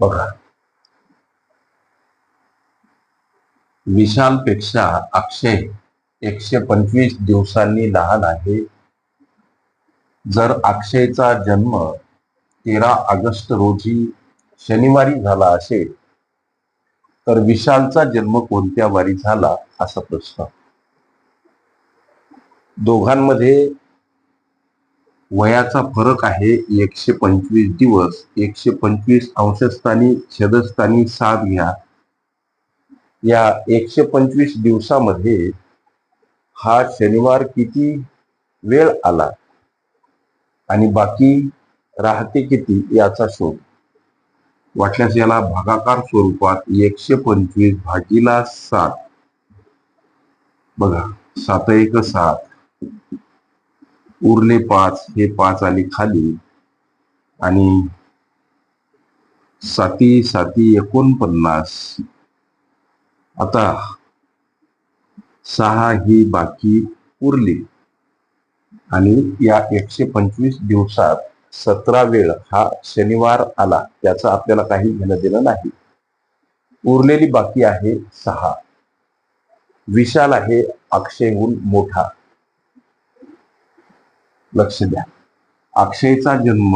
बघा. विशालपेक्षा अक्षय एकशे पंचवीस दिवसांनी लहान आहे. जर अक्षयचा जन्म तेरा ऑगस्ट रोजी शनिवारी झाला असेल तर विशालचा जन्म कोणत्या वारी झाला असा प्रश्न. दोघांमध्ये वयाचा फरक आहे एकशे पंचवीस दिवस एकशे पंचवीस अंशस्थानी छेदस्थानी साथ घ्या. या एकशे पंचवीस दिवसामध्ये हा शनिवार किती वेळ आला? आणि बाकी राहते किती याचा शोध. वाटल्यास याला भागाकार स्वरूपात एकशे पंचवीस भागीला सात. बघा सात एक सात. उरले पाच हे पाच आले खाली. आणि साती साती एकोणपन्नास. आता सहा ही बाकी उरली. आणि या एकशे पंचवीस दिवसात सतरा वेळ हा शनिवार आला त्याचं आपल्याला काही घेणं देणं नाही. उरलेली बाकी आहे सहा. विशाल आहे अक्षयहून मोठा. लक्ष द्या. अक्षयचा जन्म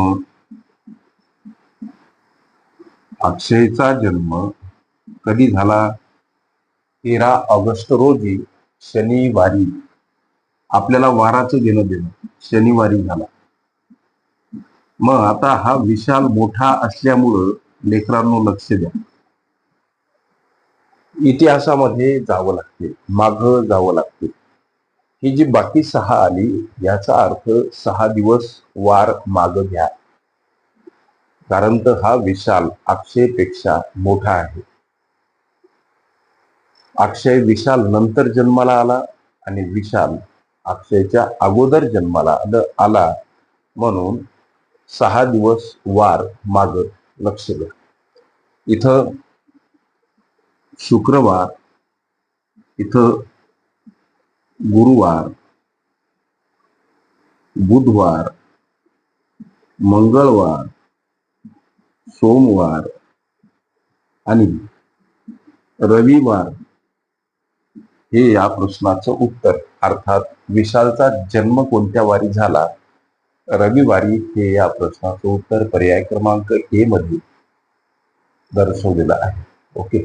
अक्षयचा जन्म कधी झाला? तेरा ऑगस्ट रोजी शनिवारी. आपल्याला वाराचं घेणं देणं शनिवारी झाला. मग आता हा विशाल मोठा असल्यामुळं लेकरांनो लक्ष द्या. इतिहासामध्ये जावं लागते माग जावं लागते. ही जी बाकी सहा आली याचा अर्थ सहा दिवस वार माग घ्या. कारण तर हा विशाल अक्षयपेक्षा मोठा आहे. अक्षय विशाल नंतर जन्माला आला आणि विशाल अक्षयच्या अगोदर जन्माला आला म्हणून सहा दिवस वार माग लक्ष द्या. इथं शुक्रवार इथं गुरुवार बुधवार मंगळवार सोमवार आणि रविवार हे या प्रश्नाचं उत्तर. अर्थात विशालचा जन्म कोणत्या वारी झाला? रविवारी हे या प्रश्नाचं उत्तर पर्याय क्रमांक ए मध्ये दर्शवलेलं आहे. ओके?